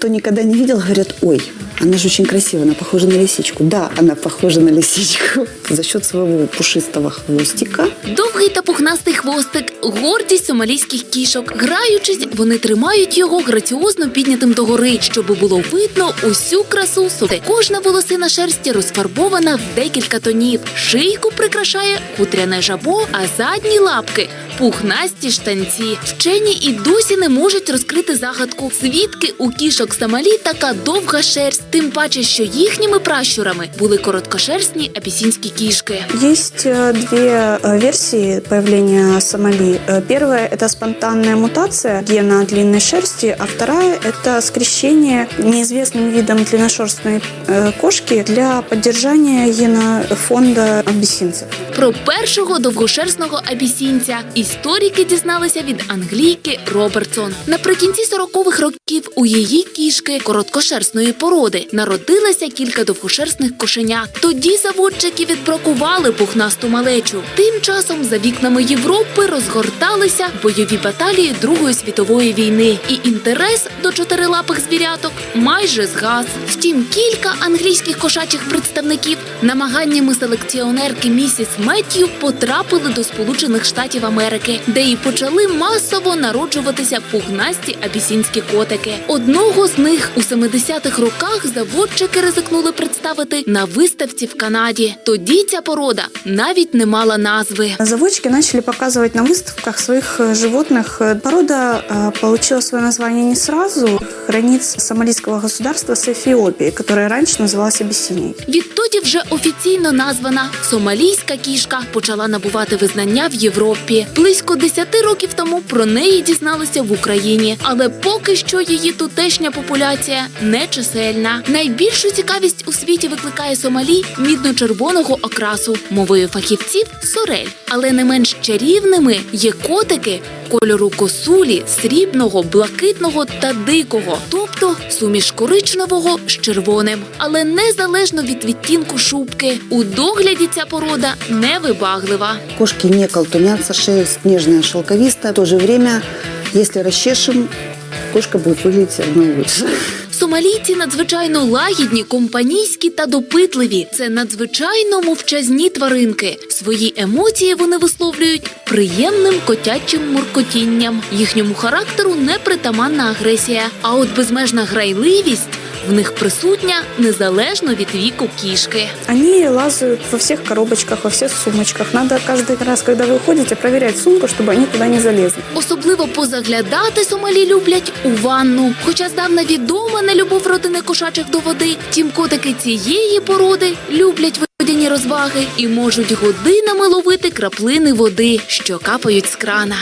кто никогда не видел, говорят, ой, она же очень красивая, она похожа на лисичку. Да, она похожа на лисичку за счет своего пушистого хвостика. Довгий та пухнастий хвостик, гордість сомалійських кішок. Граючись, вони тримають його граціозно піднятим догори, щоб було видно усю красу соти. Кожна волосина шерсті розфарбована в декілька тонів. Шийку прикрашає хутряне жабо, а задні лапки пухнасті штанці. Вчені і досі не можуть розкрити загадку. Звідки у кішок Сомалі така довга шерсть, тим паче, що їхніми пращурами були короткошерстні апісінські кішки. Есть э, две э, версии появления Сомали. Э, Первая – это спонтанная мутация гена длинной шерсти, а вторая – это скрещение неизвестным видом длинношерстной э, кошки для поддержания генофонда абиссинцев. Про першого довгошерстного абісінця історики дізналися від англійки Робертсон. Наприкінці 40-х років у її кішки короткошерстної породи народилося кілька довгошерстних кошенят. Тоді заводчики відбракували пухнасту малечу. Тим часом за вікнами Європи розгорталися бойові баталії Другої світової війни, і інтерес до чотирилапих звіряток майже згас. Втім, кілька англійських кошачих представників намаганнями селекціонерки місіс Меттью потрапили до Сполучених Штатів Америки, де і почали масово народжуватися пухнасті абісінські котики. Одного з них у 70-х роках заводчики ризикнули представити на виставці в Канаді. Тоді ця порода навіть не мала назви. Заводчики начали показывать на выставках своих э, животных. Э, Порода э, получила свое название не сразу. Границ сомалийского государства с Эфиопией, которая раньше называлась Абиссинией. Відтоді вже офіційно названа сомалійська кішка почала набувати визнання в Європі. Близько 10 років тому про неї дізналися в Україні, але поки що її тутешня популяція не чисельна. Найбільшу цікавість у світі викликає сомалі мідно-червоного окрасу, мовою фахівців сорель. Але не менш чарівними є котики кольору косулі, срібного, блакитного та дикого, тобто суміш коричневого з червоним. Але незалежно від відтінку шубки, у догляді ця порода невибаглива. Кошки не колтунятся, шерсть нежная, шелковистая. В то же время, если расчешем, кошка будет выглядеть равно лучше. Сомалійці надзвичайно лагідні, компанійські та допитливі. Це надзвичайно мовчазні тваринки. Свої емоції вони висловлюють приємним котячим муркотінням. Їхньому характеру не притаманна агресія, а от безмежна грайливість в них присутня незалежно від віку кішки. Они лазают во всех коробочках, во всех сумочках. Надо каждый раз, когда вы уходите, проверять сумку, чтобы они туда не залезли. Особливо позаглядати сомалі люблять у ванну. Хоча здавна відома нелюбов родини кошачих до води, втім котики цієї породи люблять водяні розваги і можуть годинами ловити краплини води, що капають з крана.